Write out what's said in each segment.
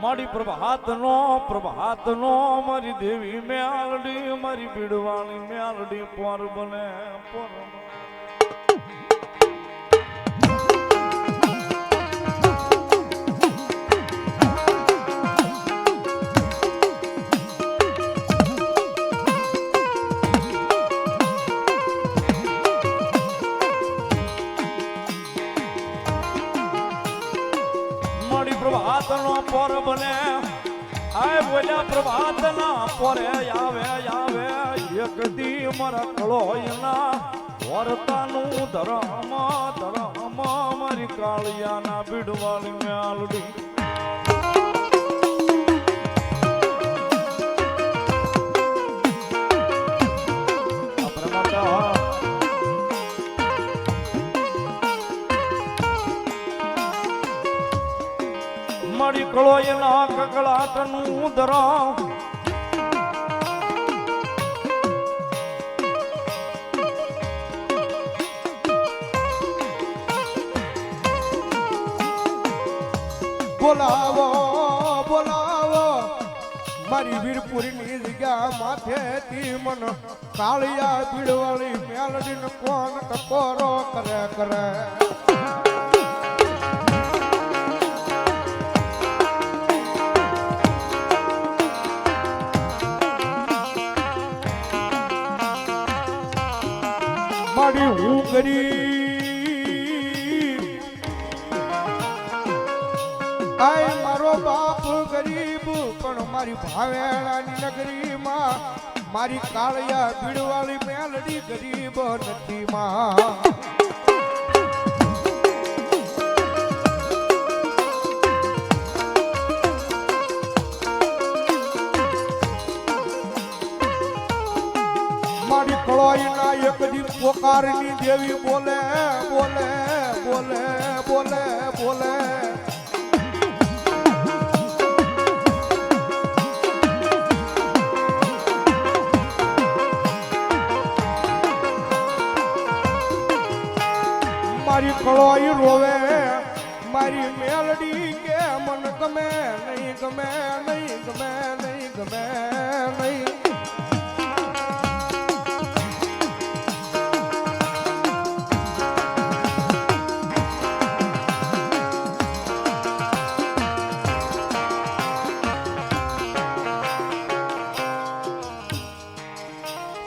મારી પ્રભાત નો પ્રભાત નો મારી દેવી મેલડી મારી બીડવાણી મેલડી પર બને પોર પ્રભાત ના પોરે આવે આવે, એક દી મારા કળોયના વરતાનું ધરમ ધરમ મારી કાળિયાના બીડવાળી મ્યાલડી મારી કળોયના કકળાટનું ધરાવ બોલાવો બોલાવો. મારી વીરપુરીની જગ્યા માથેથી મન કાળિયા પીડવાળી મેલડીને કોણ ટકોરો કરે કરે. મારી હું ગરીબ આય મારો બાપ ગરીબ, પણ મારી ભાવેણાની નગરીમાં મારી કાળિયા ભીડવાળી મેલડી ગરીબ નથી માં કળોઈના એક દી પોકારની દેવી બોલે બોલે બોલે બોલે બોલે. મારી કળોઈ રોવે. મારી મેલડી કે મન ગમે નહીં ગમે નહીં ગમે નહીં ગમે, નહીં.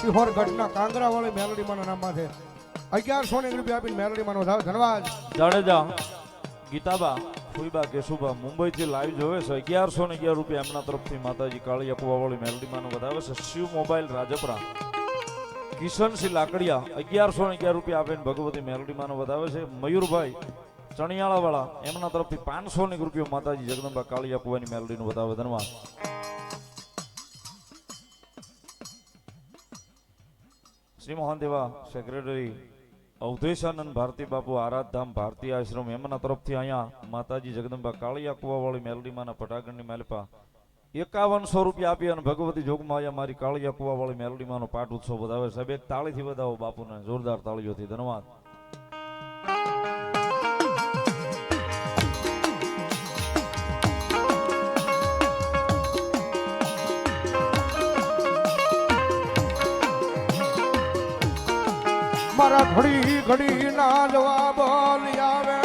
સિહોર ગઢના કાંગરાવાળી મેલડી માના નામમાં છે અગિયારસો ને રૂપિયા આપીને મેલડી માનો ધાવ. ધન્યવાદ. જાડેજા, ગીતાબા ફુઈબા કેશુબા, મુંબઈથી લાઈવ જોવે છે. અગિયારસો ને અગિયાર રૂપિયા એમના તરફથી માતાજી કાળી અકવાવાળી મેલડીમાંનું વધાવે છે. શિવ મોબાઈલ, રાજપરા. કિશનસિંહ લાકડિયા, અગિયારસો ને અગિયાર રૂપિયા આપીને ભગવતી મેલડીમાંનું વધાવે છે. મયુરભાઈ, ચણિયાળાવાળા, એમના તરફથી પાંચસો ને રૂપિયા માતાજી જગદંબા કાળી અકવાની મેલડીનું વધાવે. ધન્યવાદ. શ્રી મોહન દેવા સેક્રેટરી અવધેશાનંદ ભારતી બાપુ આરાધધામ ભારતી આશ્રમ એમના તરફથી અહીંયા માતાજી જગદંબા કાળિયા કુવાવાળી મેલડીમાંના પટાગણની માલપા એકાવનસો રૂપિયા આપી અને ભગવતી જોગમાયા મારી કાળિયા કુવાવાળી મેલડીમાંનો પાઠ ઉત્સવ વધાવે સાહેબ, એક તાળીથી વધાવો બાપુને. જોરદાર તાળીઓથી. ધન્યવાદ. મારા ઘડી ઘડી ના જવાબ આવે આવે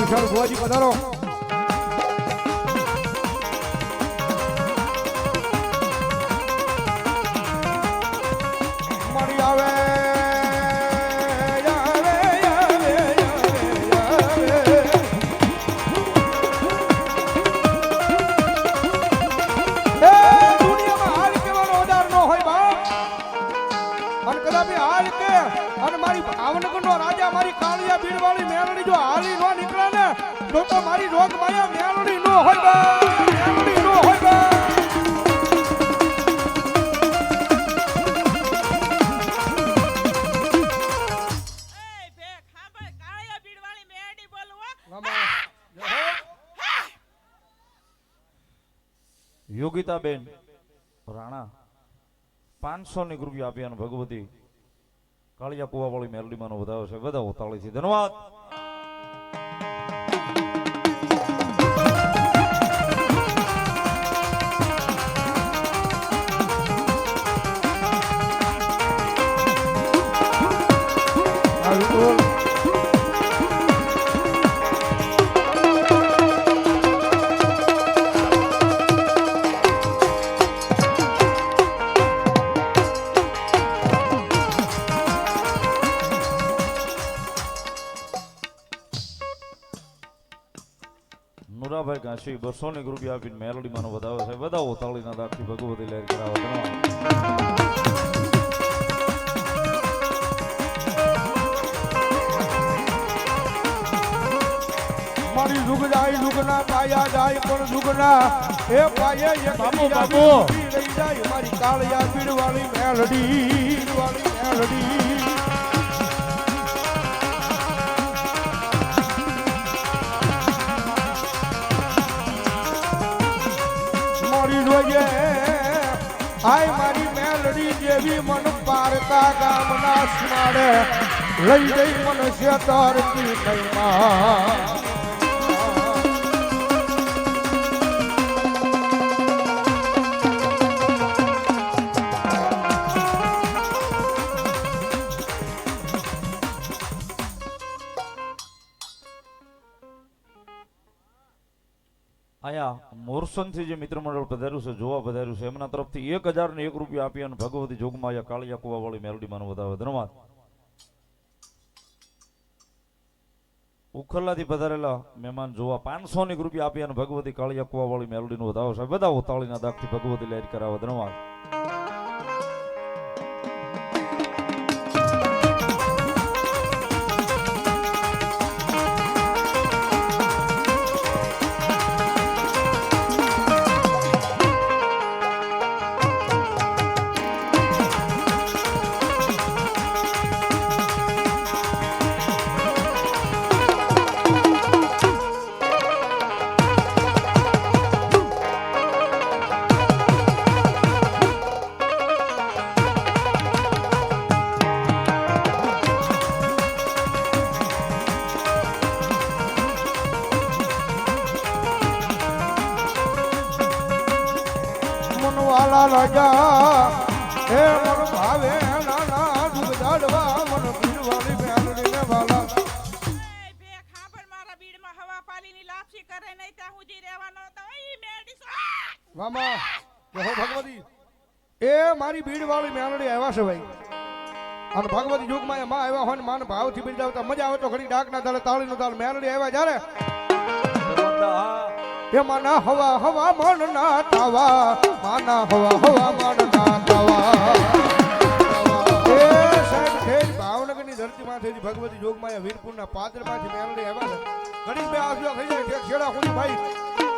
વિશાળ ભુવાજી પધારો. અને હાલ કે? અને મારી ભાવનગરનો રાજા મારી કાળિયા ભીડવાળી મેળડી જો હાલી નો નીકળે ને તો તો મારી રોગ માયા મેળડી નો હોય બાપ મેળડી નો હોય હો. યોગિતાબેન રાણા પાંચસો ની ગુરુ આપ્યા અને ભગવતી કાળિયા કુવાવાળી મેલડીમાંનો વધારો છે ઉતાળી છે ધન્યવાદ નુરાભાઈ કાશી બસો ની રૂપિયા આપીને મેલડીમાંનો વધાવો છે વધાવો તાળીના દાખથી ભગવતી લહેર કરાવો. મારી જુગ જાય જુગના પાયા જાય પણ જુગના એ પાયે એક બાબુ બાબુ લઈ જાય. મારી કાળિયા પીડવાળી મેલડી વાળી મેલડી. જોઈએ. આય મારી મેલડી જેવી મન પારકા ગામના સ્માડે લઈ જઈ મન શેતરતી કઈમાં અહીંયા મોરસનથી જે મિત્ર મંડળ પધાર્યું છે, જોવા પધાર્યું છે. એમના તરફથી એક હજાર ને એક રૂપિયા આપી અને ભગવતી જોગમાયા કાળિયા કુવાવાળી મેલડીમાં વધાવો. ધન્યવાદ. ઉખરલાથી પધારેલા મહેમાન જોવા પાંચસો ની રૂપિયા આપી અને ભગવતી કાળિયા કુવાવાળી મેલડીનું વધાવો છે. બધા ઉતાળીના દાખથી ભગવતી લહેર કરાવે. ધન્યવાદ. મનવાલા રાજા હે મન ભાવે નાના દુઃખ વાલા તો ઈ આ! મામા જય ભગવતી એ મારી ભીડ વાળી મેલડી આવ્યા છે ભાઈ અને ભગવતી યુગમાં એ માં આવ્યા હોય ને માન ભાવથી બિરદાવતા મજા આવે તો ઘડી ડાકના તાલે તાળીનો તાલ મેલડી આવ્યા જ્યારે એ માના હવા હવા મન ના તાવા, માના હવા હવા મન ના તાવા. એ ધરતીમાંથી ભગવતી જોગમાયા વીરપુરના પાત્રમાંથી મેલડી આવ્યા ઘણી બે આવ્યા થઈ જાય ઠેક છેડા ભાઈ.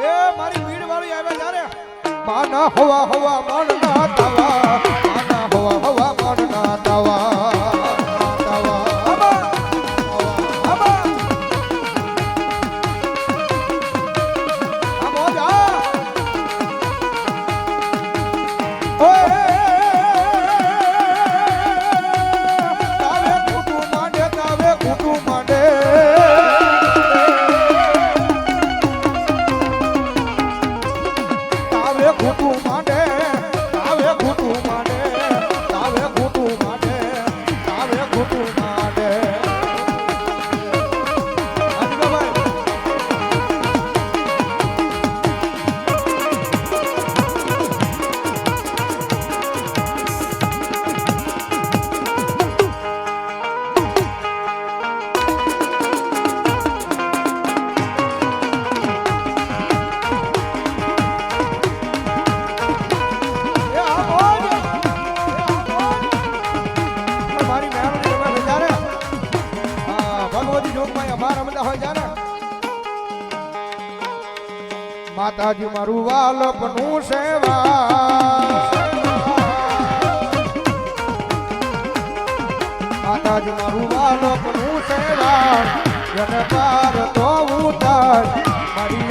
એ મારી ભીડ વાળી આવ્યા ત્યારે માના હવા હવા મન ના તાવા, માના હવા હવા મન ના તાવા તાવા. 不不。માતાજી મારું વાલપનું સેવા. માતાજી મારું વાલપનું સેવા. જન પાર તો ઉતાર. મારી